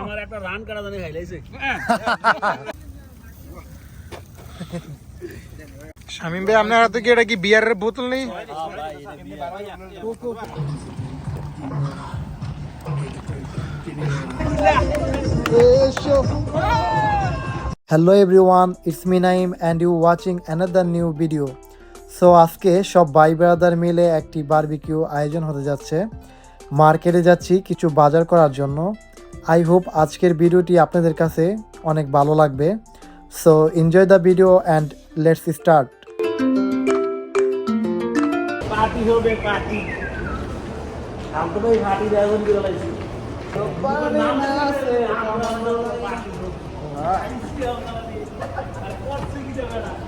আমার একটা রান কাটা জানি খাইলাইছে শামিম ভাই আপনার হাতে কি এটা কি বিয়ারের বোতল নেই? Hello everyone it's me Naim and you watching another new video so আজকে সব ভাই ব্রাদার মিলে একটি বারবিকিউ আয়োজন হতে যাচ্ছে। মার্কেটে যাচ্ছি কিছু বাজার করার জন্য। আই হোপ আজকের ভিডিওটি আপনাদের কাছে অনেক ভালো লাগবে। So enjoy the video and let's start party হবে পার্টি। আমি তো ভাই পার্টির আয়োজন করে লাইছি একটা না।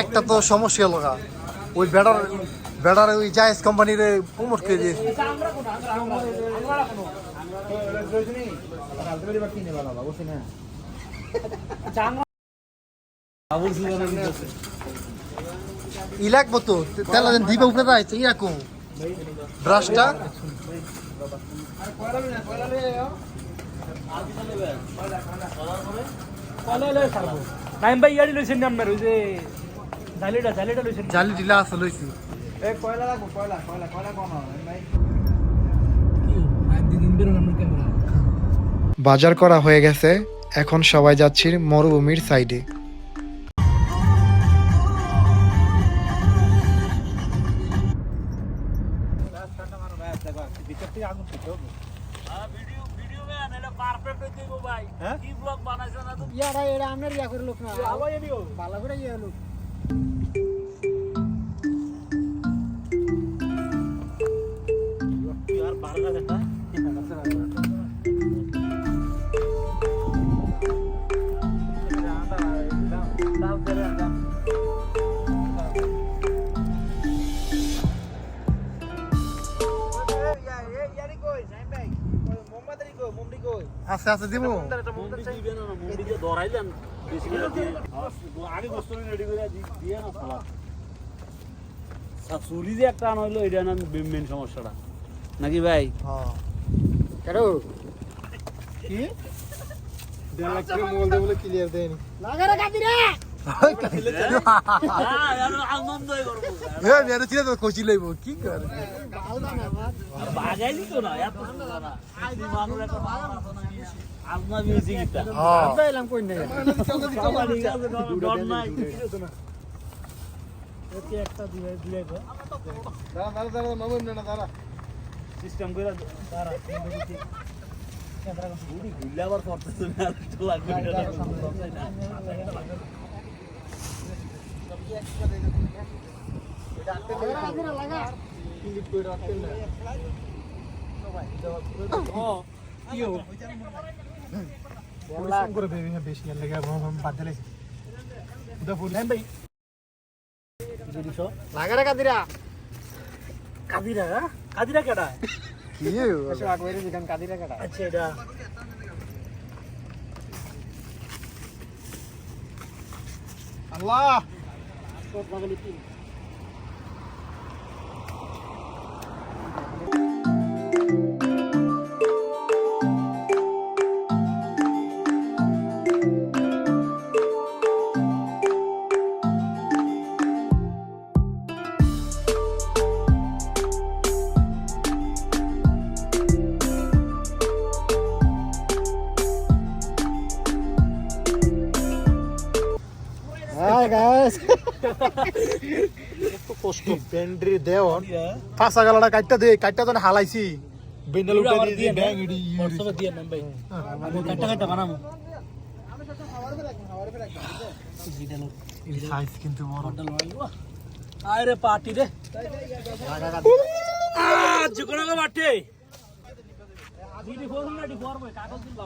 একটা তো সমস্যা হলো। ওই বেড়ার বেড়ার ওই জায়েজ কোম্পানির প্রমোট করে দিয়েছে ই লাগবো তো তেলা দিন দিবে উপরে ব্রাশটা। টাইম ভাই ইয়ারি লইছেন না আপনার ওই যে জালিটা জালিটা লইছেন জালি ঢিলা আছে লইছি। বাজার করা হয়ে গেছে এখন সবাই যাচ্ছি মরুভূমির সাইডে ইয়ারা এরা আমনের ইয়া করে লোক না। ভালো করে ইয়া লোক। আস্তে আস্তে দিব দিবে সালা চুরি যে একটা আনা হইল এটা না মেন সমস্যাটা। নাকি ভাই? কেন কি? দেড় লাখ টাকা মোবাইল দিয়ে ক্লিয়ার দেয়নি। লাগারে আনন্দই করব। হ্যাঁ লইব। কি করে? বাগাইলি তো না এত আলনা মিউজিক এটা হ্যাঁ আমরা এলাম কই না ডর নাই ওকে একটা দিবে দিবে দাঁড়া দাঁড়া দাঁড়া মামু না দাঁড়া সিস্টেম আবার করতেছে না একটু লাগবে কাদিরে লাগা ক্লিপ করে রাখতেন না পরিশ্রম করে বেবি হ্যাঁ বেশি আর লেগে বাদ দিলে। উদা পরিশ্রম ভাই। লাগারে কাদিরা। কাদিরা কাদিরা কেডা? কি কাদিরা আচ্ছা এটা। আল্লাহ! কষ্ট। ব্যান্ড্রি দেওয়ার ফাঁসা গালাটা কাটটা দে কাটটা তো হালাইছি। বেন্ডাল উঠে দিয়ে দিয়ে ব্যাং ইডি সাইজ কিন্তু বড়। আরে পার্টি রে চিকন পার্টি দিদি ফোন না দি ফোর কাগজ দিল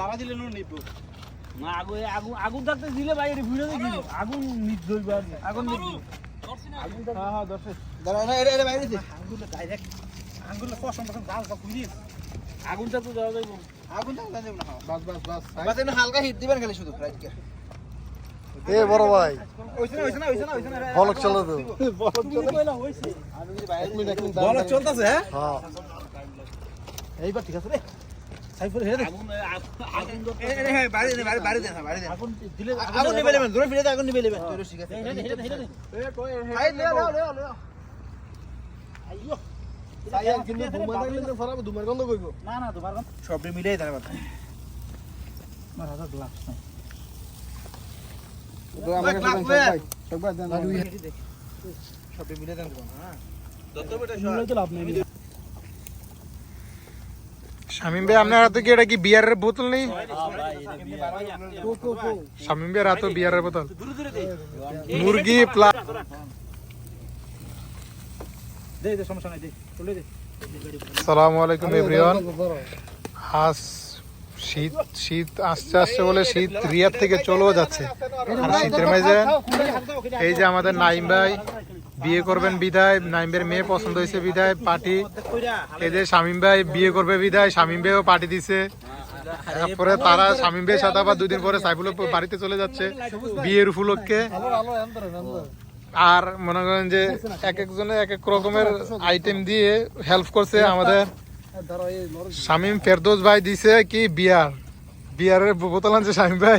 লাভা দিলে নিব না আগুন আগুন আগুন থাকতে দিলে এটা ভিডিও দেখি। আগুন নিজ ধরবে আর আগুন আগুন হ্যাঁ হ্যাঁ দর্শক দাঁড়া না এটা এটা বাইরে দে আঙ্গুল ডাইরেক্ট সব আগুন থাকতে যাওয়া যাইব। আগুন দাও দাও না বাস বাস বাস বাস এনে হালকা হিট দিবেন খালি শুধু রাইট কে। এ বড় ভাই। ওইছে না না না না বলক চলো তো কইলা হইছে। আমি যদি বাইরে মিনিট এক বলক চলতেছে হ্যাঁ হ্যাঁ। এইবার ঠিক আছে রে। সাইফুল হেরে আগুন আগুন হ্যাঁ বাইরে দে আগুন দিলে আগুন নিবে লেবেন দূরে ফিরে দে আগুন নিবে লেবেন তোর ঠিক আছে হেরে হেরে হেরে লে লে লে লে আইয়ো। সাইয়াল কিন্তু ঘুমা থাকলে তো ফরাব গন্ধ কইব। না না তোমার কোন সব মিলাই তার কথা আমার হাতে গ্লাভস নাই। তো আমার কাছে ভাই সব ভাই দেন। সব মিলাই দেন হ্যাঁ দত্ত বেটা মিলে তো লাভ নাই। শামিম ভাই আপনার হাতে কি এটা কি বিয়ারের বোতল নেই? শামিম ভাইয়ের হাতে বিয়ারের বোতল। মুরগি প্লাস সালামু আলাইকুম এভরিওয়ান। আজ শীত শীত আসছে আসছে বলে শীত রিয়াদ থেকে চলেও যাচ্ছে। আর শীতের মাঝে এই যে আমাদের নাইম ভাই বিয়ে করবেন বিদায় নাইম ভাইয়ের মেয়ে পছন্দ হয়েছে বিদায়, পার্টি। এই যে শামিম ভাই বিয়ে করবে বিদায়, শামিম ভাইও পার্টি দিছে। তারপরে তারা শামিম ভাইয়ের সাথে আবার দুদিন পরে সাইফুল বাড়িতে চলে যাচ্ছে, বিয়ের উপলক্ষে। আর মনে করেন যে এক একজনে এক এক রকমের আইটেম দিয়ে হেল্প করছে আমাদের শামিম ফেরদৌস ভাই দিছে কি বিয়ার? বিয়ারের বোতল আনছে শামিম ভাই।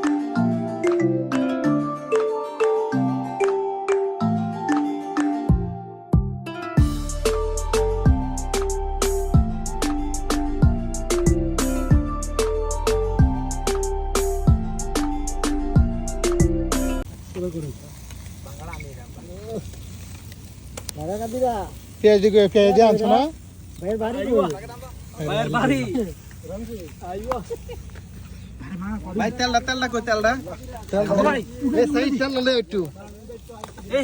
পেঁয়াজ দিয়ে পেঁয়াজ দিয়ে আনছো না ভাইয়ের বাড়ি আইও ভাই তেলটা তেলটা কই তেলটা এই সাইড চাল ললে একটু এই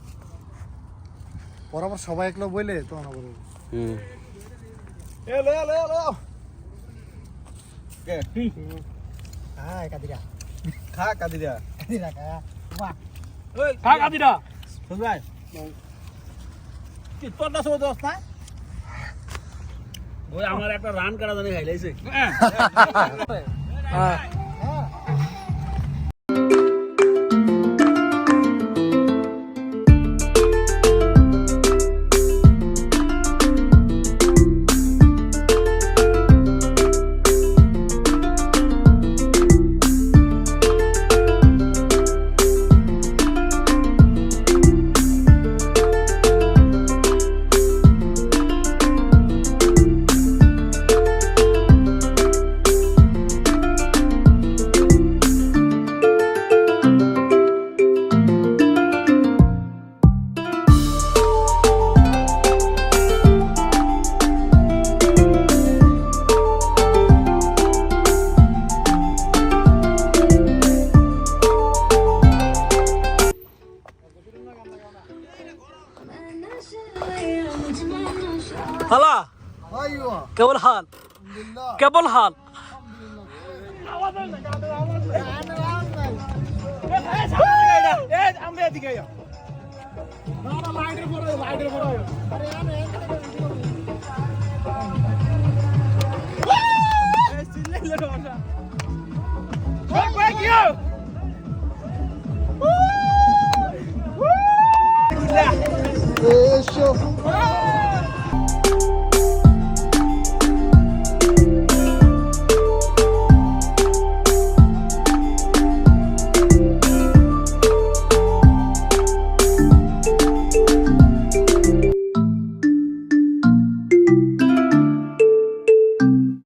বরাবর সবাই একলো বলে তো না বলব হুম। এলো এলো এলো কে? হ্যাঁ কাদিরা। খা কাদিরা। কাদিরা কা বাহ ওই কি তোর না সব দোস্ত না? ওই আমার একটা রান কাটা জানি খাইলাইছে। হ্যাঁ। الهال Oh!